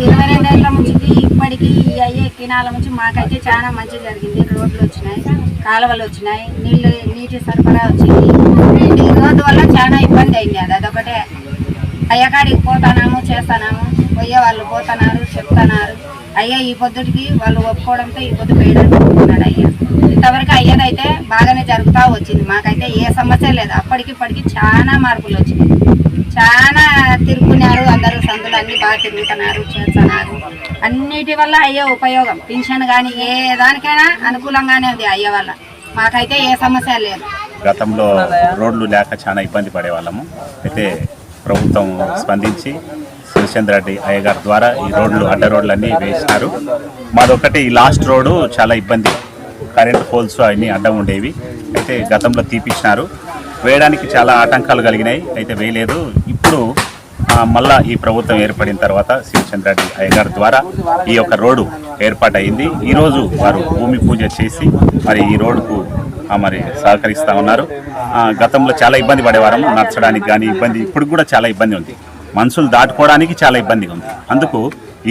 ఇరవై రెండేళ్ళ నుంచి మాకైతే చాలా మంచి జరిగింది. రోడ్లు వచ్చినాయి కాలువలు వచ్చినాయి నీళ్ళు నీటి సరఫరా వచ్చింది. ఈ రోడ్డు వల్ల చాలా ఇబ్బంది అయింది. అది అదొకటే. అయ్యకాడికి పోతానాము చేస్తానాము. పోయే వాళ్ళు పోతున్నారు చెప్తున్నారు. అయ్యా ఈ పొద్దుటికి వాళ్ళు ఒప్పుకోవడంతో ఈ పొద్దు వేయడానికి అయ్యా. ఇంతవరకు అయ్యేదైతే బాగానే జరుగుతూ వచ్చింది. మాకైతే ఏ సమస్య లేదు. అప్పటికిప్పటికి చాలా మార్పులు వచ్చినాయి. చాలా తిరుగుతున్నారు అందరూ సందులు అన్ని బాగా తిరుగుతున్నారు చేస్తున్నారు. అన్నిటి వల్ల అయ్యే ఉపయోగం. పింఛన్ కానీ ఏ దానికైనా అనుకూలంగానే ఉంది అయ్యే వల్ల. మాకైతే ఏ సమస్య లేదు. గతంలో రోడ్లు లేక చాలా ఇబ్బంది పడేవాళ్ళము. అయితే ప్రభుత్వం స్పందించి శివచంద్ర రెడ్డి అయ్యగారి ద్వారా ఈ రోడ్లు అడ్డ రోడ్లు అన్నీ వేసినారు. మాదొకటి లాస్ట్ రోడ్డు చాలా ఇబ్బంది. కరెంట్ పోల్స్ అన్నీ అడ్డం ఉండేవి. అయితే గతంలో తీపిచ్చినారు. వేయడానికి చాలా ఆటంకాలు కలిగినాయి. అయితే వేయలేదు. ఇప్పుడు మళ్ళా ఈ ప్రభుత్వం ఏర్పడిన తర్వాత శివచంద్ర రెడ్డి ద్వారా ఈ యొక్క రోడ్డు ఏర్పాటైంది ఈరోజు వారు భూమి పూజ చేసి మరి ఈ రోడ్డుకు మరి సహకరిస్తూ ఉన్నారు. గతంలో చాలా ఇబ్బంది పడేవారము. నడచడానికి కానీ ఇబ్బంది ఇప్పుడు కూడా చాలా ఇబ్బంది ఉంది. మనుషులు దాటుకోవడానికి చాలా ఇబ్బందిగా ఉంది. అందుకు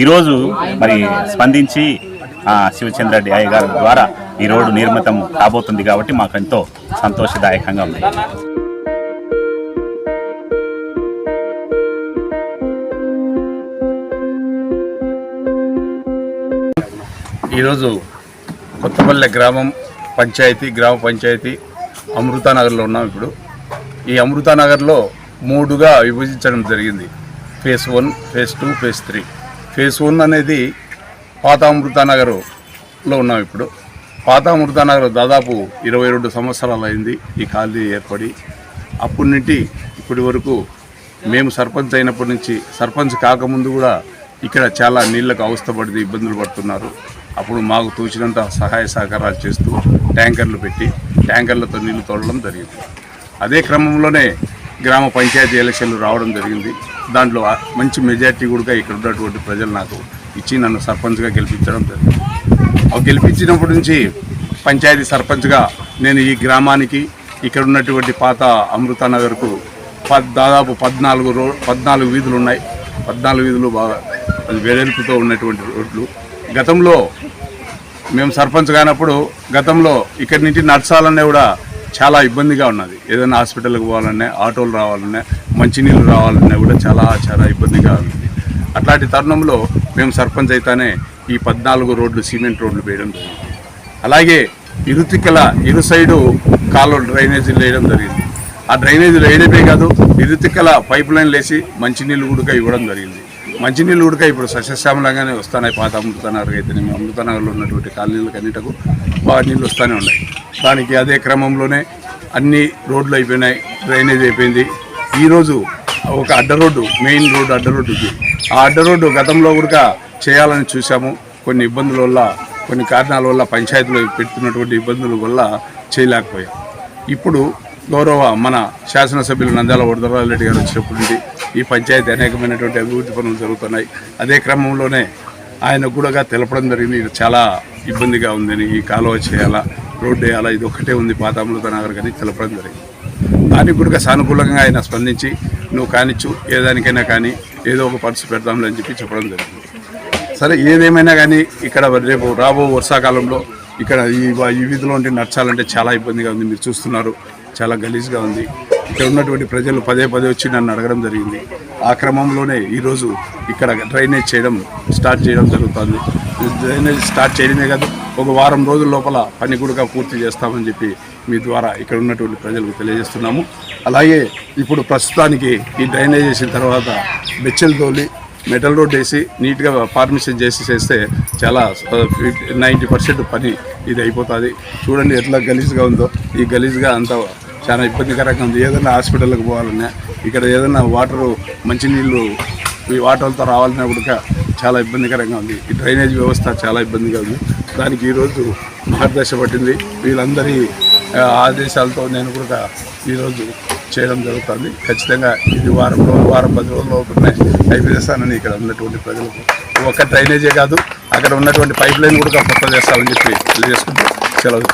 ఈరోజు మరి స్పందించి శివచంద్ర రెడ్డి అయ్య గారి ద్వారా ఈ రోడ్డు నిర్మితం కాబోతుంది కాబట్టి మాకు ఎంతో సంతోషదాయకంగా ఉంది. ఈరోజు కొత్తపల్లె గ్రామం పంచాయతీ గ్రామ పంచాయతీ అమృతానగర్లో ఉన్నాం ఇప్పుడు. ఈ అమృతానగర్లో మూడుగా విభజించడం జరిగింది. Phase one phase two phase three phase one అనేది పాత అమృతానగర్లో ఉన్నాం ఇప్పుడు. పాత అమృతానగర్ దాదాపు ఇరవై రెండు సంవత్సరాలు అయింది ఈ కాలనీ ఏర్పడి. అప్పటి నుండి ఇప్పటి వరకు మేము సర్పంచ్ అయినప్పటి నుంచి సర్పంచ్ కాకముందు కూడా ఇక్కడ చాలా నీళ్ళకు అవస్థపడి ఇబ్బందులు పడుతున్నారు. అప్పుడు మాకు తోచినంత సహాయ సహకారాలు చేస్తూ ట్యాంకర్లు పెట్టి ట్యాంకర్లతో నీళ్ళు తోడడం జరిగింది. అదే క్రమంలోనే గ్రామ పంచాయతీ ఎలక్షన్లు రావడం జరిగింది. దాంట్లో మంచి మెజార్టీ కూడా ఇక్కడ ఉన్నటువంటి ప్రజలు నాకు ఇచ్చి నన్ను సర్పంచ్గా గెలిపించడం జరిగింది. గెలిపించినప్పటి నుంచి పంచాయతీ సర్పంచ్గా నేను ఈ గ్రామానికి ఇక్కడ ఉన్నటువంటి పాత అమృతానగర్కు పద్ దాదాపు పద్నాలుగు రో పద్నాలుగు వీధులు ఉన్నాయి. పద్నాలుగు వీధులు బాగా అది వెడల్పుతో ఉన్నటువంటి రోడ్లు. గతంలో మేము సర్పంచ్ కానప్పుడు గతంలో ఇక్కడి నుంచి నడచాలన్నా కూడా చాలా ఇబ్బందిగా ఉన్నది. ఏదైనా హాస్పిటల్కి పోవాలన్నా ఆటోలు రావాలన్నా మంచినీళ్ళు రావాలన్నా కూడా చాలా చాలా ఇబ్బందిగా ఉంది. అట్లాంటి తరుణంలో మేము సర్పంచ్ అయితేనే ఈ పద్నాలుగు రోడ్లు సిమెంట్ రోడ్లు వేయడం జరిగింది. అలాగే ఇరుతికల ఇరు సైడు కాలువ డ్రైనేజీలు వేయడం జరిగింది. ఆ డ్రైనేజీలు వేయడమే కాదు ఇరుతికల పైప్ లైన్లు వేసి మంచినీళ్ళు ఉడక ఇవ్వడం జరిగింది. మంచినీళ్ళు ఉడక ఇప్పుడు సస్యశ్యామలంగానే వస్తున్నాయి. పాత అమృతనగర్ అయితే అమృతనగర్లో ఉన్నటువంటి కాలనీలకు అన్నిటకు బాగా నీళ్ళు వస్తూనే ఉన్నాయి. దానికి అదే క్రమంలోనే అన్ని రోడ్లు అయిపోయినాయి డ్రైనేజ్ అయిపోయింది. ఈరోజు ఒక అడ్డ రోడ్డు మెయిన్ రోడ్డు అడ్డ రోడ్డు ఆ అడ్డ రోడ్డు గతంలో కూడా చేయాలని చూసాము కొన్ని ఇబ్బందుల వల్ల కొన్ని కారణాల వల్ల పంచాయతీలో పెడుతున్నటువంటి ఇబ్బందుల వల్ల చేయలేకపోయాం. ఇప్పుడు గౌరవ మన శాసనసభ్యులు నంద్యాల వరదరాజరెడ్డి గారు వచ్చినప్పటి ఈ పంచాయతీ అనేకమైనటువంటి అభివృద్ధి పనులు జరుగుతున్నాయి. అదే క్రమంలోనే ఆయన కూడా తెలపడం జరిగింది. ఇది చాలా ఇబ్బందిగా ఉందని ఈ కాలువ చేయాలా రోడ్డు వేయాలా ఇది ఒక్కటే ఉంది పాత నగర్ కానీ తెలపడం జరిగింది. దానికి కూడా సానుకూలంగా ఆయన స్పందించి నువ్వు కానిచ్చు ఏ దానికైనా కానీ ఏదో ఒక పర్సు పెడదాంలే అని చెప్పి చెప్పడం జరిగింది. సరే ఏదేమైనా కానీ ఇక్కడ రేపు రాబో వర్షాకాలంలో ఇక్కడ ఈ ఈ వీధిలో ఉంటే నడచాలంటే చాలా ఇబ్బందిగా ఉంది. మీరు చూస్తున్నారు చాలా గలీజ్గా ఉంది. ఇక్కడ ఉన్నటువంటి ప్రజలు పదే పదే వచ్చి నన్ను అడగడం జరిగింది. ఆ క్రమంలోనే ఈరోజు ఇక్కడ డ్రైనేజ్ చేయడం స్టార్ట్ చేయడం జరుగుతుంది. డ్రైనేజ్ స్టార్ట్ చేయడమే కాదు. ఒక వారం రోజుల లోపల పని కూడా పూర్తి చేస్తామని చెప్పి మీ ద్వారా ఇక్కడ ఉన్నటువంటి ప్రజలకు తెలియజేస్తున్నాము. అలాగే ఇప్పుడు ప్రస్తుతానికి ఈ డ్రైనేజ్ చేసిన తర్వాత బెచ్చలు తోలి మెటల్ రోడ్ వేసి నీట్గా ఫార్మేషన్ చేసి చేస్తే చాలా నైంటీ పర్సెంట్ పని ఇది అయిపోతుంది. చూడండి ఎట్లా గలీజ్గా ఉందో. ఈ గలీజ్గా అంత చాలా ఇబ్బందికరంగా ఉంది. ఏదైనా హాస్పిటల్కి పోవాలన్నా ఇక్కడ ఏదైనా వాటరు మంచినీళ్ళు ఈ వాటర్తో రావాలన్నా కూడా చాలా ఇబ్బందికరంగా ఉంది. ఈ డ్రైనేజ్ వ్యవస్థ చాలా ఇబ్బందిగా ఉంది. దానికి ఈరోజు మార్గదర్శ పట్టింది. వీళ్ళందరి ఆదేశాలతో నేను కూడా ఈరోజు చేయడం జరుగుతుంది. ఖచ్చితంగా ఇది వారం రోజులు వారం పది రోజుల లోపలనే అయిపోయేస్తానని ఇక్కడ ఉన్నటువంటి ప్రజలకు ఒక్క డ్రైనేజే కాదు అక్కడ ఉన్నటువంటి పైప్ లైన్ కూడా కొత్త చేస్తామని చెప్పి తెలియజేసుకుంటూ సెలవు